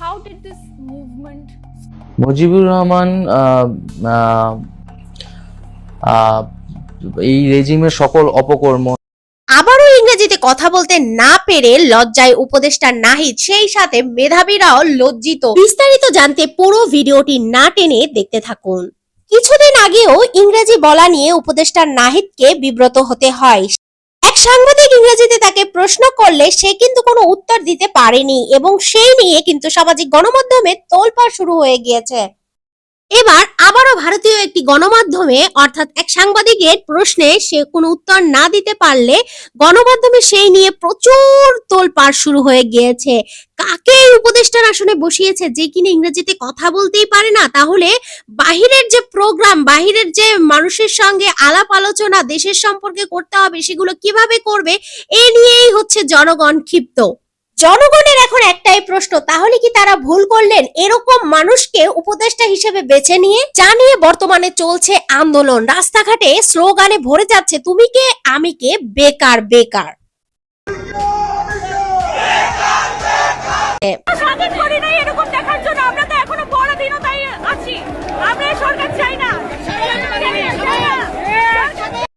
How did this movement Mujibur Rahman এই রেজিমের সকল অপকর্ম আবারও ইংরেজিতে কথা বলতে না পেরে লজ্জায় উপদেষ্টা নাহিদ সেই সাথে মেধাবীরাও লজ্জিত। বিস্তারিত জানতে পুরো ভিডিওটি না টেনে দেখতে থাকুন। কিছুদিন আগেও ইংরেজি বলা নিয়ে উপদেষ্টা নাহিদকে বিব্রত হতে হয়। এক সাংবাদিক ইংরেজিতে তাকে প্রশ্ন করলে সে কিন্তু কোনো উত্তর দিতে পারেনি এবং সেই নিয়ে কিন্তু সামাজিক গণমাধ্যমে তোলপাড় শুরু হয়ে গিয়েছে। এবার আবারও ভারতীয় একটি গণমাধ্যমে, অর্থাৎ এক সাংবাদিকের প্রশ্নে সে কোনো উত্তর না দিতে পারলে গণমাধ্যমে সেই নিয়ে প্রচুর তোলপাড় শুরু হয়ে গিয়েছে। এই উপদেষ্টার আসনে বসিয়েছে? যে কিনা ইংরেজিতে কথা বলতেই পারে না, তাহলে বাহিরের যে প্রোগ্রাম বাহিরের যে মানুষের সঙ্গে আলাপ আলোচনা, দেশের সম্পর্কে করতে হবে, সেগুলো কীভাবে করবে, এ নিয়েই হচ্ছে জনগণ ক্ষিপ্ত। জনগণের এখন একটাই প্রশ্ন, তাহলে কি তারা ভুল করলেন? এরকম মানুষকে উপদেষ্টা হিসেবে বেছে নিয়ে যা নিয়ে বর্তমানে চলছে আন্দোলন। রাস্তাঘাটে স্লোগানে ভরে যাচ্ছে, তুমি কে? আমি কে? বেকার বেকার। এরকম দেখার জন্য। আমরা